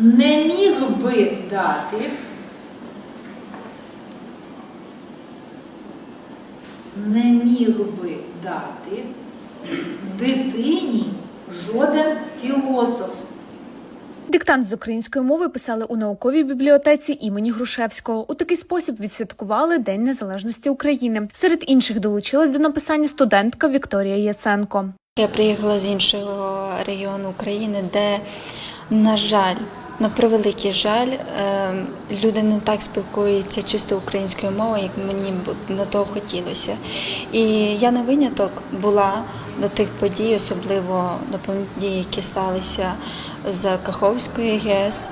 не міг би дати не міг би дати дитині жоден філософ. Диктант з української мови писали у науковій бібліотеці імені Грушевського. У такий спосіб відсвяткували День Незалежності України. Серед інших долучилась до написання студентка Вікторія Яценко. Я приїхала з іншого регіону України, де, на жаль, на превеликий жаль, ем, люди не так спілкуються чисто українською мовою, як мені б на того хотілося. І я на виняток була до тих подій, особливо до подій, які сталися з Каховської ГЕС.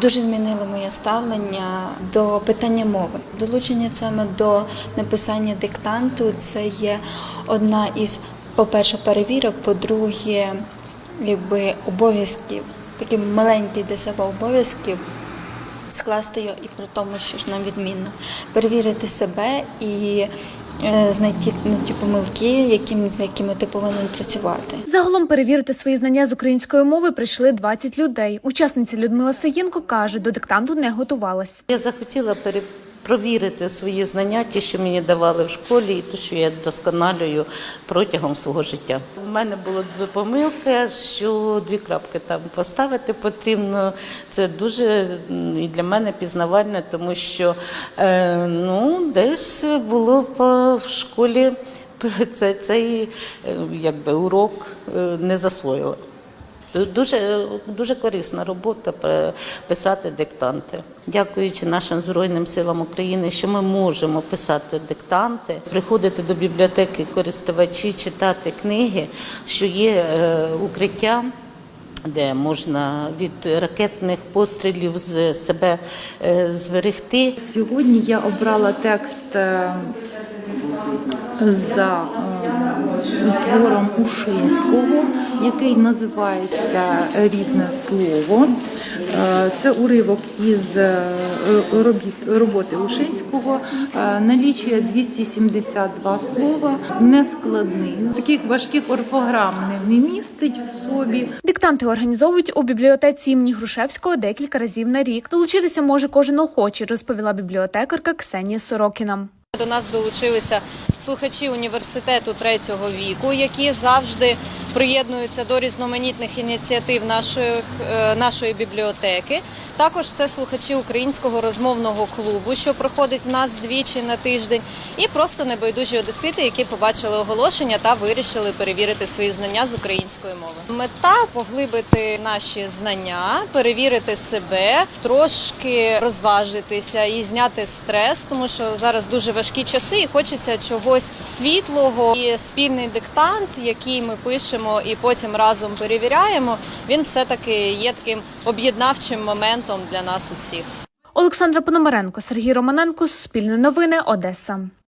Дуже змінило моє ставлення до питання мови. Долучення саме до написання диктанту це є одна із, по-перше, перевірок, по-друге, якби обов'язків, такі маленькі для себе обов'язків. Скласти його і при тому, що ж нам відмінно перевірити себе і е, знайти ну, ті помилки, яким з якими ти повинен працювати. Загалом перевірити свої знання з української мови прийшли 20 людей. Учасниця Людмила Саєнко каже, до диктанту не готувалась. Я захотіла перепровірити свої знання, ті, що мені давали в школі, і те, що я досконалюю протягом свого життя. У мене було дві помилки, що дві крапки там поставити потрібно. Це дуже і для мене пізнавально, тому що е, ну, десь було по в школі це, цей е, якби, урок е, не засвоїла. Дуже, дуже корисна робота писати диктанти. Дякуючи нашим Збройним силам України, що ми можемо писати диктанти, приходити до бібліотеки користувачі, читати книги, що є е, укриття. Де можна від ракетних пострілів з себе е, зберегти. Сьогодні я обрала текст е, за твором Ушинського, який називається Рідне слово. Е, Це уривок із е, роботи Ушинського. Е, Налічує 272 слова, нескладний. Таких важких орфограм не містить в собі. Диктанти організовують у бібліотеці імені Грушевського декілька разів на рік. Долучитися може кожен охочий, розповіла бібліотекарка Ксенія Сорокіна. До нас долучилися слухачі університету третього віку, які завжди приєднуються до різноманітних ініціатив нашої, нашої бібліотеки. Також це слухачі українського розмовного клубу, що проходить в нас двічі на тиждень, і просто небайдужі одесити, які побачили оголошення та вирішили перевірити свої знання з української мови. Мета поглибити наші знання, перевірити себе, трошки розважитися і зняти стрес, тому що зараз дуже важкі часи, і хочеться чогось світлого. І спільний диктант, який ми пишемо і потім разом перевіряємо, він все таки є таким об'єднавчим моментом для нас усіх. Олександра Пономаренко, Сергій Романенко, Суспільне новини, Одеса.